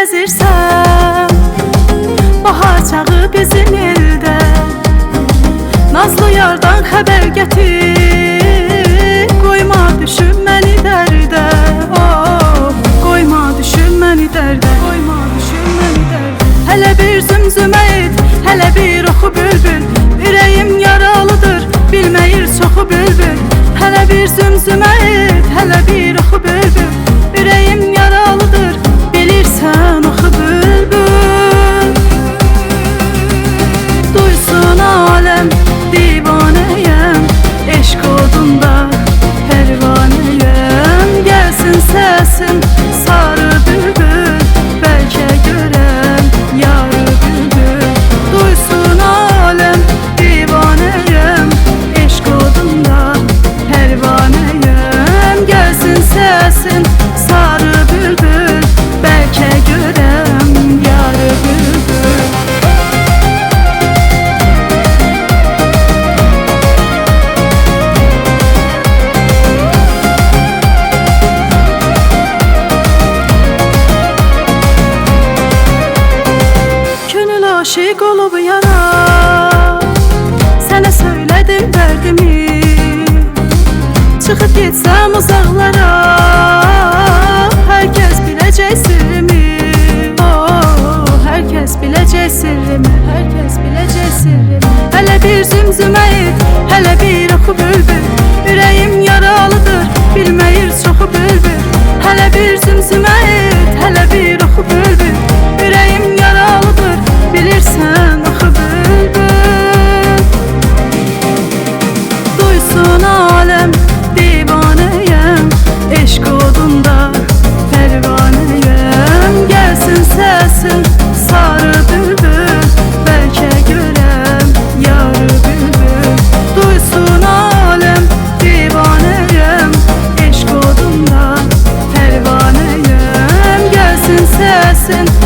Gəzirsən Bahar çağı bizim eldə Nazlı yardan xəbər gətir Qoyma düşün məni dərdə. Oh, Qoyma düşün məni dərdə Qoyma düşün məni dərdə. Hələ bir zümzümə et Hələ bir oxu bülbül Ürəyim yaralıdır Bilməyir çoxu bülbül. Hələ bir zümzümə aşık olup yara Sənə söylədim dərdimi Çıxıb getsəm uzaqlara Hər kəs biləcək sirrimi oh, Hər kəs biləcək sirrimi Hər kəs sirrimi Hələ bir zümzümə et Hələ bir oxu bülbül. Ürəyim yaralıdır Bilməyir çoxu bülbül. Hələ bir zümzümə et since